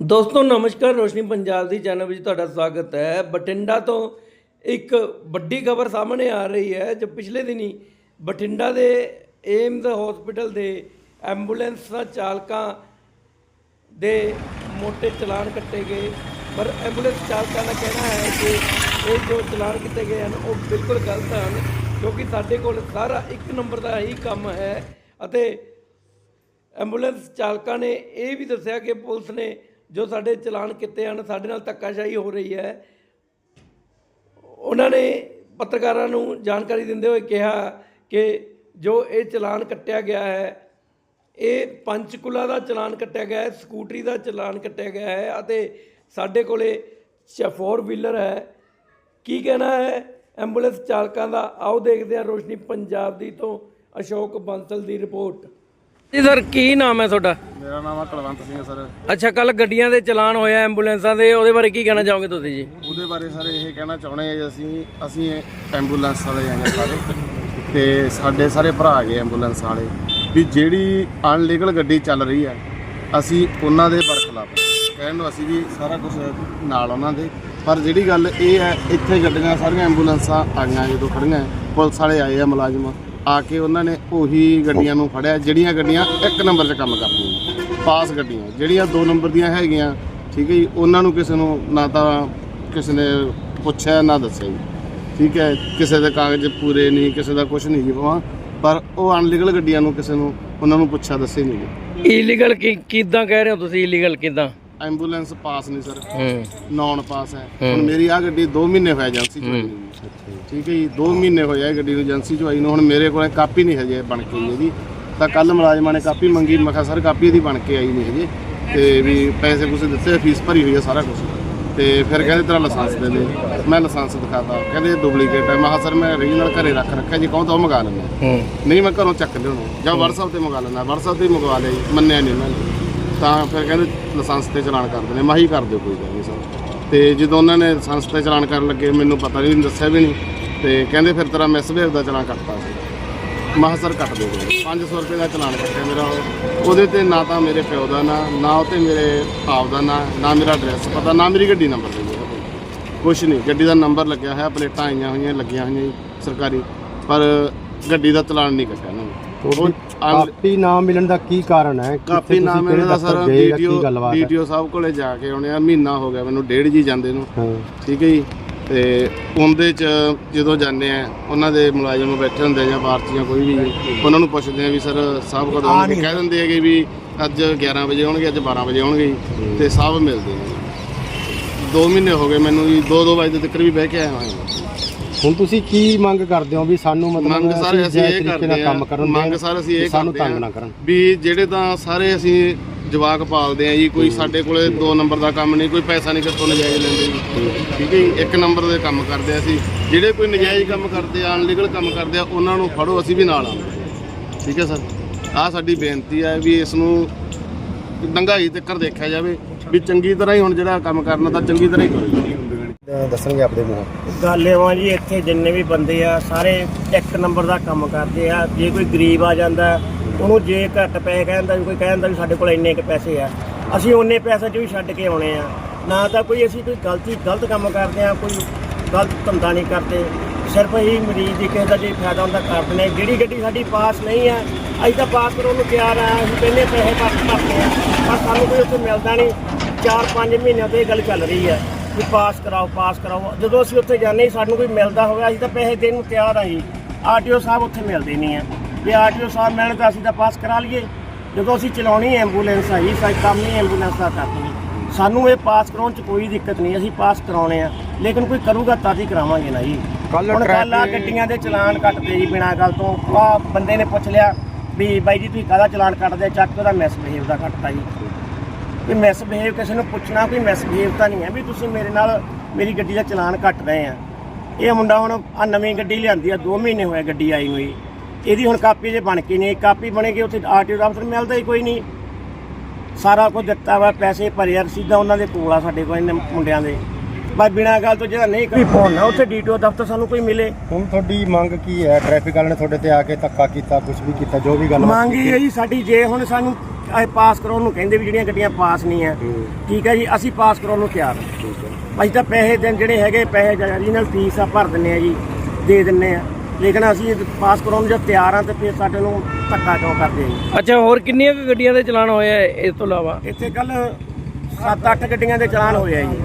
ਦੋਸਤੋ, ਨਮਸਕਾਰ, ਰੋਸ਼ਨੀ ਪੰਜਾਬ ਦੀ ਚੈਨਲ ਵਿੱਚ ਤੁਹਾਡਾ ਸਵਾਗਤ ਹੈ। ਬਠਿੰਡਾ ਤੋਂ ਇੱਕ ਵੱਡੀ ਖਬਰ ਸਾਹਮਣੇ ਆ ਰਹੀ ਹੈ, ਜੋ ਪਿਛਲੇ ਦਿਨੀ ਬਠਿੰਡਾ ਦੇ ਏਮਜ਼ ਹਸਪੀਟਲ ਦੇ ਐਂਬੂਲੈਂਸ ਚਾਲਕਾਂ ਦੇ ਮੋٹے ਚਲਾਨ ਕੱਟੇ ਗਏ। ਪਰ ਐਂਬੂਲੈਂਸ ਚਾਲਕਾਂ ਦਾ ਕਹਿਣਾ ਹੈ ਕਿ ਇਹ ਜੋ ਚਲਾਨ ਕੀਤੇ ਗਏ ਹਨ, ਉਹ ਬਿਲਕੁਲ ਗਲਤ ਹਨ, ਕਿਉਂਕਿ ਸਾਡੇ ਕੋਲ ਸਾਰਾ ਇੱਕ ਨੰਬਰ ਦਾ ਹੀ ਕੰਮ ਹੈ। ਅਤੇ ਐਂਬੂਲੈਂਸ ਚਾਲਕਾਂ ਨੇ ਇਹ ਵੀ ਦੱਸਿਆ ਕਿ ਪੁਲਿਸ ਨੇ ਜੋ ਸਾਡੇ ਚਲਾਨ ਕੀਤੇ ਹਨ, ਸਾਡੇ ਨਾਲ ਧੱਕਾਸ਼ਾਹੀ ਹੋ ਰਹੀ ਹੈ। ਉਹਨਾਂ ਨੇ ਪੱਤਰਕਾਰਾਂ ਨੂੰ ਜਾਣਕਾਰੀ ਦਿੰਦੇ ਹੋਏ ਕਿਹਾ ਕਿ ਜੋ ਇਹ ਚਲਾਨ ਕੱਟਿਆ ਗਿਆ ਹੈ, ਇਹ ਪੰਚਕੁਲਾ ਦਾ ਚਲਾਨ ਕੱਟਿਆ ਗਿਆ ਹੈ, ਸਕੂਟਰੀ ਦਾ ਚਲਾਨ ਕੱਟਿਆ ਗਿਆ ਹੈ ਅਤੇ ਸਾਡੇ ਕੋਲੇ ਫੋਰ ਵੀਲਰ ਹੈ। ਕੀ ਕਹਿਣਾ ਹੈ? ਐਂਬੂਲੈਂਸ ਚਾਲਕਾਂ ਦਾ, ਆਓ ਦੇਖਦੇ ਹਾਂ ਰੋਸ਼ਨੀ ਪੰਜਾਬ ਦੀ ਤੋਂ ਅਸ਼ੋਕ ਬੰਸਲ ਦੀ ਰਿਪੋਰਟ। ਜੀ ਸਰ, ਕੀ ਨਾਮ ਹੈ ਤੁਹਾਡਾ? ਮੇਰਾ ਨਾਮ ਆ ਕੁਲਵੰਤ ਸਿੰਘ ਸਰ। ਅੱਛਾ ਕੱਲ ਗੱਡੀਆਂ ਦੇ ਚਲਾਨ ਹੋਇਆ ਐਂਬੂਲੈਂਸਾਂ ਦੇ ਉਹਦੇ ਬਾਰੇ ਕੀ ਕਹਿਣਾ ਚਾਹੋਗੇ ਤੁਸੀਂ ਜੀ? ਉਹਦੇ ਬਾਰੇ ਸਰ ਇਹ ਕਹਿਣਾ ਚਾਹੁੰਦੇ ਆ ਜੀ ਅਸੀਂ ਅਸੀਂ ਐਂਬੂਲੈਂਸ ਵਾਲੇ ਆਏ ਸਾਰੇ। ਤੇ ਸਾਡੇ ਸਾਰੇ ਭਰਾ ਗਏ ਐਂਬੂਲੈਂਸ ਵਾਲੇ। ਵੀ ਜਿਹੜੀ ਅਨਲੀਗਲ ਗੱਡੀ ਚੱਲ ਰਹੀ ਆ ਅਸੀਂ ਉਹਨਾਂ ਦੇ ਬਰਖਲਾਫ ਆ। ਕਹਿਣ ਨੂੰ ਅਸੀਂ ਵੀ ਸਾਰਾ ਕੁਝ ਨਾਲ ਉਹਨਾਂ ਦੇ। ਪਰ ਜਿਹੜੀ ਗੱਲ ਇਹ ਹੈ ਇੱਥੇ ਗੱਡੀਆਂ ਸਾਰੀਆਂ ਐਂਬੂਲੈਂਸਾਂ ਆਈਆਂ ਜਦੋਂ ਖੜੀਆਂ ਪੁਲਿਸ ਵਾਲੇ ਆਏ ਆ ਮੁਲਾਜ਼ਮ। ਆ ਕੇ ਉਹਨਾਂ ਨੇ ਉਹੀ ਗੱਡੀਆਂ ਨੂੰ ਫੜਿਆ, ਜਿਹੜੀਆਂ ਗੱਡੀਆਂ ਇੱਕ ਨੰਬਰ 'ਚ ਕੰਮ ਕਰਦੀਆਂ ਪਾਸ ਗੱਡੀਆਂ, ਜਿਹੜੀਆਂ ਦੋ ਨੰਬਰ ਦੀਆਂ ਹੈਗੀਆਂ, ਠੀਕ ਹੈ ਜੀ, ਉਹਨਾਂ ਨੂੰ ਕਿਸੇ ਨੂੰ ਨਾ ਤਾਂ ਕਿਸੇ ਨੇ ਪੁੱਛਿਆ, ਨਾ ਦੱਸਿਆ ਜੀ, ਠੀਕ ਹੈ, ਕਿਸੇ ਦੇ ਕਾਗਜ਼ ਪੂਰੇ ਨਹੀਂ, ਕਿਸੇ ਦਾ ਕੁਝ ਨਹੀਂ ਜੀ ਭਾਵੇਂ, ਪਰ ਉਹ ਅਨਲੀਗਲ ਗੱਡੀਆਂ ਨੂੰ ਕਿਸੇ ਨੂੰ, ਉਹਨਾਂ ਨੂੰ ਪੁੱਛਿਆ ਦੱਸੇ ਨਹੀਂ ਜੀ ਇਲੀਗਲ ਕੀ, ਕਿਦਾਂ ਕਹਿ ਰਹੇ ਹੋ ਤੁਸੀਂ ਇਲੀਗਲ ਕਿਦਾਂ? ਐਂਬੂਲੈਂਸ ਪਾਸ ਨਹੀਂ ਸਰ। ਹੂੰ। ਨੌਨ ਪਾਸ ਹੈ। ਹੁਣ ਮੇਰੀ ਆ ਗੱਡੀ 2 ਮਹੀਨੇ ਹੋਏ ਏਜੰਸੀ ਚ ਆਈ ਨੂੰ ਜੀ। ਠੀਕ ਹੈ ਜੀ 2 ਮਹੀਨੇ ਹੋਏ ਆ ਇਹ ਗੱਡੀ ਨੂੰ ਏਜੰਸੀ ਚ ਆਈ ਨੂੰ। ਹੁਣ ਮੇਰੇ ਕੋਲੇ ਕਾਪੀ ਨਹੀਂ ਹਜੇ ਬਣ ਕੇ ਆਈ ਇਹਦੀ। ਤਾਂ ਕੱਲ ਮੁਲਾਜ਼ਮਾਂ ਨੇ ਕਾਪੀ ਮੰਗੀ ਮੈਂ ਕਿਹਾ ਸਰ ਕਾਪੀ ਇਹਦੀ ਬਣ ਕੇ ਆਈ ਨਹੀਂ ਹਜੇ। ਤੇ ਵੀ ਪੈਸੇ ਪੂਸੇ ਦਿੱਤੇ ਫੀਸ ਭਰੀ ਹੋਈ ਹੈ ਸਾਰਾ ਕੁਝ ਤੇ ਫਿਰ ਕਹਿੰਦੇ ਤੇਰਾ ਲਾਇਸੈਂਸ ਦੇ ਦੇ। ਮੈਂ ਲਾਇਸੈਂਸ ਦਿਖਾਤਾ। ਕਹਿੰਦੇ ਡੁਪਲੀਕੇਟ ਹੈ। ਮੈਂ ਕਿਹਾ ਸਰ ਮੈਂ ਰੀਜਨਲ ਘਰੇ ਰੱਖ ਰੱਖਿਆ ਜੀ। ਕਹੋ ਤਾਂ ਉਹ ਮੰਗਾ ਲੈਂਦਾ? ਹੂੰ। ਨਹੀਂ ਮੈਂ ਘਰੋਂ ਚੱਕ ਲਿਆਉਣਾ। ਜਾਂ WhatsApp ਤੇ ਮੰਗਾ ਲੈਣਾ WhatsApp ਤੇ ਹੀ ਮੰਗਵਾ ਲਿਆ ਜੀ। ਮੰਨਿਆ ਨਹੀਂ ਨੇ। ਤਾਂ ਫਿਰ ਕਹਿੰਦੇ ਲਾਇਸੈਂਸ ਤੇ ਚਲਾਨ ਕਰਦੇ ਨੇ। ਮਾਹੀ ਕਰ ਦਿਓ, ਕੋਈ ਗੱਲ ਨਹੀਂ ਸਰ। ਤੇ ਜਦੋਂ ਉਹਨਾਂ ਨੇ ਲਾਇਸੈਂਸ ਤੇ ਚਲਾਨ ਕਰਨ ਲੱਗੇ, ਮੈਨੂੰ ਪਤਾ ਨਹੀਂ, ਦੱਸਿਆ ਵੀ ਨਹੀਂ। ਤੇ ਕਹਿੰਦੇ ਫਿਰ ਤੇਰਾ ਮਿਸਬਿਹੇਵ ਦਾ ਚਲਾਨ ਕੱਟਤਾ ਸੀ। ਮੈਂ ਸਰ ਕੱਟ ਦਿਓ 500 ਰੁਪਏ ਦਾ ਚਲਾਨ ਕੱਟਿਆ ਮੇਰਾ ਉਹ। ਉਹਦੇ ਤੇ ਨਾ ਤਾਂ ਮੇਰੇ ਪਿਓ ਦਾ ਨਾਂ, ਨਾ ਉਹ ਤੇ ਮੇਰੇ ਆਪ ਦਾ ਨਾਂ, ਨਾ ਮੇਰਾ ਐਡਰੈਸ ਪਤਾ, ਨਾ ਮੇਰੀ ਗੱਡੀ ਨੰਬਰ ਦੇ ਕੁਛ ਨਹੀਂ, ਗੱਡੀ ਦਾ ਨੰਬਰ ਲੱਗਿਆ ਹੋਇਆ, ਪਲੇਟਾਂ ਆਈਆਂ ਹੋਈਆਂ, ਲੱਗੀਆਂ ਹੋਈਆਂ ਜੀ, ਸਰਕਾਰੀ। ਪਰ ਗੱਡੀ ਦਾ ਚਲਾਨ ਨਹੀਂ ਕੱਟਿਆ ਇਹਨਾਂ ਨੇ। ਕਾਪੀ ਨਾ ਮਿਲਣ ਦਾ ਕੀ ਕਾਰਨ ਹੈ? ਕਾਪੀ ਤੁਸੀਂ ਇਹਨਾਂ ਦਾ ਸਰ ਡੀਟੀਓ ਕੀ ਡੀਟੀਓ ਸਾਹਿਬ ਕੋਲੇ ਜਾ ਕੇ ਆਉਣੇ ਆ ਮਹੀਨਾ ਹੋ ਗਿਆ ਮੈਨੂੰ ਡੇਢ ਜੀ ਜਾਂਦੇ ਨੂੰ। ਠੀਕ ਹੈ ਜੀ? ਤੇ ਉਹਦੇ ਚ ਜਦੋਂ ਜਾਂਦੇ ਆ ਉਹਨਾਂ ਦੇ ਮੁਲਾਜ਼ਮ ਬੈਠੇ ਹੁੰਦੇ ਜਾਂ ਭਾਰਤੀਆਂ ਕੋਈ ਵੀ ਉਹਨਾਂ ਨੂੰ ਪੁੱਛਦੇ ਆ ਵੀ ਸਰ ਸਾਹਿਬ ਕਦੋਂ ਆਉਣਗੇ। ਕਹਿ ਦਿੰਦੇ ਹੈਗੇ ਵੀ ਅੱਜ 11 ਵਜੇ ਆਉਣਗੇ ਅੱਜ 12 ਵਜੇ ਆਉਣਗੇ ਜੀ, ਤੇ ਸਾਹਿਬ ਮਿਲਦੇ ਨੇ। 2 ਮਹੀਨੇ ਹੋ ਗਏ ਮੈਨੂੰ ਜੀ 2-2 ਵਜੇ ਤੱਕ ਵੀ ਬਹਿ ਕੇ ਆਇਆ ਹਾਂ ਹੁਣ ਤੁਸੀਂ ਕੀ ਮੰਗ ਕਰਦੇ ਹੋ ਵੀ ਸਾਨੂੰ ਮਤਲਬ ਮੰਗ ਸਾਰੇ ਅਸੀਂ ਇਹ ਕਰਦੇ ਆ ਕੰਮ ਕਰਨ ਮੰਗ ਸਾਰੇ ਅਸੀਂ ਇਹ ਸਾਨੂੰ ਕਰਦੇ ਤੰਗ ਆ ਨਾ ਕਰਨ। ਵੀ ਜਿਹੜੇ ਤਾਂ ਸਾਰੇ ਅਸੀਂ ਜਵਾਕ ਪਾਲਦੇ ਆ ਜੀ ਕੋਈ ਸਾਡੇ ਕੋਲੇ 2 ਨੰਬਰ ਦਾ ਕੰਮ ਨਹੀਂ ਕੋਈ ਪੈਸਾ ਨਹੀਂ ਕਿਤੋਂ ਨਜਾਇਜ਼ ਲੈਂਦੇ ਜੀ। ਠੀਕ ਹੈ ਜੀ? ਇੱਕ ਨੰਬਰ ਦੇ ਕੰਮ ਕਰਦੇ ਆ ਅਸੀਂ। ਜਿਹੜੇ ਕੋਈ ਨਜਾਇਜ਼ ਕੰਮ ਕਰਦੇ ਆ ਅਨਲੀਗਲ ਕੰਮ ਕਰਦੇ ਆ ਉਹਨਾਂ ਨੂੰ ਫੜੋ ਅਸੀਂ ਵੀ ਨਾਲ ਆਉਂਦੇ ਠੀਕ ਹੈ ਸਰ? ਆਹ ਸਾਡੀ ਬੇਨਤੀ ਹੈ ਵੀ ਇਸ ਨੂੰ ਡੰਗਾਈ ਤੱਕ ਦੇਖਿਆ ਜਾਵੇ ਵੀ ਚੰਗੀ ਤਰ੍ਹਾਂ ਹੀ ਹੁਣ ਜਿਹੜਾ ਕੰਮ ਕਰਨਾ ਤਾਂ ਚੰਗੀ ਤਰ੍ਹਾਂ ਹੀ ਕਰੋ। ਦੱਸਣਗੇ ਆਪਣੇ ਮੂੰਹ। ਗੱਲ ਇਹ ਵਾ ਜੀ, ਇੱਥੇ ਜਿੰਨੇ ਵੀ ਬੰਦੇ ਆ, ਸਾਰੇ ਇੱਕ ਨੰਬਰ ਦਾ ਕੰਮ ਕਰਦੇ ਆ। ਜੇ ਕੋਈ ਗਰੀਬ ਆ ਜਾਂਦਾ, ਉਹਨੂੰ ਜੇ ਘੱਟ ਪੈਸੇ ਕਹਿੰਦਾ ਵੀ ਕੋਈ ਕਹਿੰਦਾ ਵੀ ਸਾਡੇ ਕੋਲ ਇੰਨੇ ਕੁ ਪੈਸੇ ਆ, ਅਸੀਂ ਉਹਨੇ ਪੈਸੇ 'ਚ ਵੀ ਛੱਡ ਕੇ ਆਉਣੇ ਆ। ਨਾ ਤਾਂ ਕੋਈ ਅਸੀਂ ਕੋਈ ਗਲਤੀ, ਗਲਤ ਕੰਮ ਕਰਦੇ ਆ, ਕੋਈ ਗਲਤ ਧੰਦਾ ਨਹੀਂ ਕਰਦੇ। ਸਿਰਫ ਹੀ ਮਰੀਜ਼ ਦੀ ਕਿਸੇ ਦਾ ਜੇ ਫਾਇਦਾ ਹੁੰਦਾ ਕਰਦੇ ਨੇ ਜਿਹੜੀ ਗੱਡੀ ਸਾਡੀ ਪਾਸ ਨਹੀਂ ਆ, ਅਸੀਂ ਤਾਂ ਪਾਸ ਕਰਾਉਣ ਨੂੰ ਤਿਆਰ ਆ, ਅਸੀਂ ਪਹਿਲੇ ਪੈਸੇ ਘੱਟ ਕਰਦੇ ਆ। ਪਰ ਸਾਨੂੰ ਕੋਈ ਉੱਥੇ ਮਿਲਦਾ ਨਹੀਂ। 4-5 ਮਹੀਨਿਆਂ ਤੋਂ ਇਹ ਗੱਲ ਚੱਲ ਰਹੀ ਹੈ ਵੀ ਪਾਸ ਕਰਾਓ ਪਾਸ ਕਰਾਓ। ਜਦੋਂ ਅਸੀਂ ਉੱਥੇ ਜਾਂਦੇ ਸਾਨੂੰ ਕੋਈ ਮਿਲਦਾ ਹੋਵੇ ਅਸੀਂ ਤਾਂ ਪੈਸੇ ਦੇਣ ਨੂੰ ਤਿਆਰ ਆ ਜੀ। ਆਰਟੀਓ ਸਾਹਿਬ ਉੱਥੇ ਮਿਲਦੇ ਨਹੀਂ ਆ। ਜੇ ਆਰਟੀਓ ਸਾਹਿਬ ਮਿਲਣ ਤਾਂ ਅਸੀਂ ਤਾਂ ਪਾਸ ਕਰਾ ਲਈਏ। ਜਦੋਂ ਅਸੀਂ ਚਲਾਉਣੀ ਐਂਬੂਲੈਂਸ ਆ ਜੀ ਸਾਡਾ ਕੰਮ ਨਹੀਂ ਐਂਬੂਲੈਂਸ ਦਾ ਕਰਨੀ ਸਾਨੂੰ ਇਹ ਪਾਸ ਕਰਾਉਣ 'ਚ ਕੋਈ ਦਿੱਕਤ ਨਹੀਂ ਅਸੀਂ ਪਾਸ ਕਰਾਉਣੇ ਆ। ਲੇਕਿਨ ਕੋਈ ਕਰੂਗਾ ਤਦ ਹੀ ਕਰਾਵਾਂਗੇ ਨਾ ਜੀ। ਕੱਲ ਆ ਗੱਡੀਆਂ ਦੇ ਚਲਾਨ ਕੱਟਦੇ ਜੀ ਬਿਨਾਂ ਗੱਲ ਤੋਂ। ਆ ਬੰਦੇ ਨੇ ਪੁੱਛ ਲਿਆ ਵੀ ਬਾਈ ਜੀ ਤੁਸੀਂ ਕਾਹਦਾ ਚਲਾਨ ਕੱਟਦੇ ਚੱਕ ਉਹਦਾ ਮਿਸਬਿਹੇਵ ਦਾ ਕੱਟਦਾ ਜੀ। ਵੀ ਮਿਸਬਿਹੇਵ ਕਿਸੇ ਨੂੰ ਪੁੱਛਣਾ ਕੋਈ ਮਿਸਬਿਹੇਵ ਤਾਂ ਨਹੀਂ ਹੈ ਵੀ ਤੁਸੀਂ ਮੇਰੇ ਨਾਲ ਮੇਰੀ ਗੱਡੀ ਦਾ ਚਲਾਨ ਕੱਟ ਰਹੇ ਆ। ਇਹ ਮੁੰਡਾ ਹੁਣ ਆ ਨਵੀਂ ਗੱਡੀ ਲਿਆਂਦੀ ਆ 2 ਮਹੀਨੇ ਹੋਏ ਗੱਡੀ ਆਈ ਹੋਈ ਇਹਦੀ ਹੁਣ ਕਾਪੀ ਜੇ ਬਣ ਕੇ ਨਹੀਂ ਕਾਪੀ ਬਣੇਗੀ ਉੱਥੇ ਆਰਟੀਓ ਦਾ ਅਫਸਰ ਮਿਲਦਾ ਹੀ ਕੋਈ ਨਹੀਂ। ਸਾਰਾ ਕੁਝ ਦਿੱਤਾ ਵਾ ਪੈਸੇ ਭਰੇ ਆ ਰਸੀਦਾਂ ਉਹਨਾਂ ਦੇ ਕੋਲ ਆ ਸਾਡੇ ਕੋਲ ਇਹਨੇ ਮੁੰਡਿਆਂ ਦੇ। ਬਸ ਬਿਨਾਂ ਗੱਲ ਤੋਂ ਜਿਹੜਾ ਨਹੀਂ ਕੋਈ ਫੋਨ ਨਾ ਉੱਥੇ ਡੀਟੀਓ ਦਫ਼ਤਰ ਸਾਨੂੰ ਕੋਈ ਮਿਲੇ। ਹੁਣ ਤੁਹਾਡੀ ਮੰਗ ਕੀ ਹੈ? ਟ੍ਰੈਫਿਕ ਵਾਲੇ ਨੇ ਤੁਹਾਡੇ ਤੇ ਆ ਕੇ ਧੱਕਾ ਕੀਤਾ ਕੁਝ ਵੀ ਕੀਤਾ ਜੋ ਵੀ ਗੱਲ ਮੰਗ ਇਹ ਜੀ ਸਾਡੀ ਜੇ ਹੁਣ ਸਾਨੂੰ ਇਹ ਪਾਸ ਕਰਾਉਣ ਨੂੰ ਕਹਿੰਦੇ ਵੀ ਜਿਹੜੀਆਂ ਗੱਡੀਆਂ ਪਾਸ ਨਹੀਂ ਆ। ਠੀਕ ਹੈ ਜੀ ਅਸੀਂ ਪਾਸ ਕਰਾਉਣ ਨੂੰ ਤਿਆਰ ਹਾਂ ਅਸੀਂ ਤਾਂ ਪੈਸੇ ਦੇਣ ਜਿਹੜੇ ਹੈਗੇ ਪੈਸੇ ਰੀਜਨਲ ਫੀਸ ਆ ਭਰ ਦਿੰਨੇ ਆ ਜੀ ਦੇ ਦਿੰਨੇ ਆ। ਲੇਕਿਨ ਅਸੀਂ ਪਾਸ ਕਰਾਉਣ ਨੂੰ ਜਦ ਤਿਆਰ ਆ ਤੇ ਫਿਰ ਸਾਡੇ ਨੂੰ ਧੱਕਾ ਕਿਉਂ ਕਰਦੇ ਆ ਅੱਛਾ ਹੋਰ ਕਿੰਨੀਆਂ ਕੁ ਗੱਡੀਆਂ ਦੇ ਚਲਾਨ ਹੋਏ ਆ ਇਸ ਤੋਂ ਇਲਾਵਾ? ਇੱਥੇ ਕੱਲ 7-8 ਗੱਡੀਆਂ ਦੇ ਚਲਾਨ ਹੋਏ ਆ ਜੀ।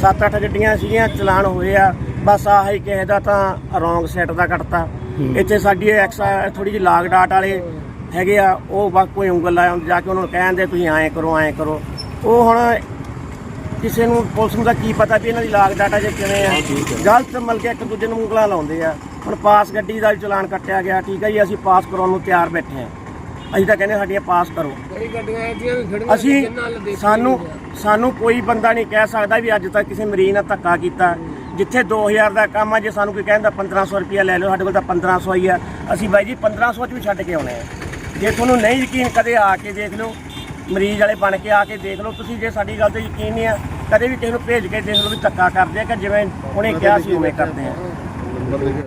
7-8 ਗੱਡੀਆਂ ਸੀਗੀਆਂ ਚਲਾਨ ਹੋਏ ਆ। ਬਸ ਆਹ ਹੀ ਕਿਸੇ ਦਾ ਤਾਂ ਰੋਂਗ ਸੈਟ ਦਾ ਕੱਟਤਾ। ਇੱਥੇ ਸਾਡੀ ਐਕਸ ਥੋੜੀ ਜਿਹੀ ਲਾਗ ਡਾਟ ਵਾਲੇ ਹੈਗੇ ਆ ਉਹ ਬਸ ਕੋਈ ਉਂਗਲ ਲਾਇਆ ਹੁੰਦੀ ਜਾ ਕੇ ਉਹਨਾਂ ਨੂੰ ਕਹਿੰਦੇ ਤੁਸੀਂ ਐਂ ਕਰੋ ਐਂ ਕਰੋ। ਉਹ ਹੁਣ ਕਿਸੇ ਨੂੰ ਪੁਲਿਸ ਨੂੰ ਤਾਂ ਕੀ ਪਤਾ ਵੀ ਇਹਨਾਂ ਦੀ ਲਾਗ ਡਾਟਾ ਜੇ ਕਿਵੇਂ ਆ। ਗਲਤ ਮਿਲ ਕੇ ਇੱਕ ਦੂਜੇ ਨੂੰ ਉਂਗਲਾਂ ਲਾਉਂਦੇ ਆ। ਹੁਣ ਪਾਸ ਗੱਡੀ ਦਾ ਵੀ ਚਲਾਨ ਕੱਟਿਆ ਗਿਆ ਠੀਕ ਹੈ ਜੀ ਅਸੀਂ ਪਾਸ ਕਰਾਉਣ ਨੂੰ ਤਿਆਰ ਬੈਠੇ ਆ ਅਸੀਂ ਤਾਂ ਕਹਿੰਦੇ ਸਾਡੀਆਂ ਪਾਸ ਕਰੋ। ਅਸੀਂ ਸਾਨੂੰ ਸਾਨੂੰ ਕੋਈ ਬੰਦਾ ਨਹੀਂ ਕਹਿ ਸਕਦਾ ਵੀ ਅੱਜ ਤੱਕ ਕਿਸੇ ਮਰੀਜ਼ ਨਾਲ ਧੱਕਾ ਕੀਤਾ। ਜਿੱਥੇ 2000 ਦਾ ਕੰਮ ਆ ਜੇ ਸਾਨੂੰ ਕੋਈ ਕਹਿੰਦਾ 1500 ਰੁਪਇਆ ਲੈ ਲਓ ਸਾਡੇ ਕੋਲ ਤਾਂ 1500 ਹੀ ਆ। ਅਸੀਂ ਬਾਈ ਜੀ 1500 ਚ ਵੀ ਛੱਡ ਕੇ ਆਉਣੇ ਆ। ਜੇ ਤੁਹਾਨੂੰ ਨਹੀਂ ਯਕੀਨ ਕਦੇ ਆ ਕੇ ਦੇਖ ਲਓ, ਮਰੀਜ਼ ਵਾਲੇ ਬਣ ਕੇ ਆ ਕੇ ਦੇਖ ਲਓ, ਤੁਸੀਂ ਜੇ ਸਾਡੀ ਗੱਲ ਤੇ ਯਕੀਨ ਨਹੀਂ ਆ, ਕਦੇ ਵੀ ਕਿਸੇ ਨੂੰ ਭੇਜ ਕੇ ਦੇਖ ਲਓ ਵੀ ਧੱਕਾ ਕਰਦੇ ਆ ਕਿ ਜਿਵੇਂ ਉਹਨੇ ਕਿਹਾ ਸੀ ਉਵੇਂ ਕਰਦੇ ਆ।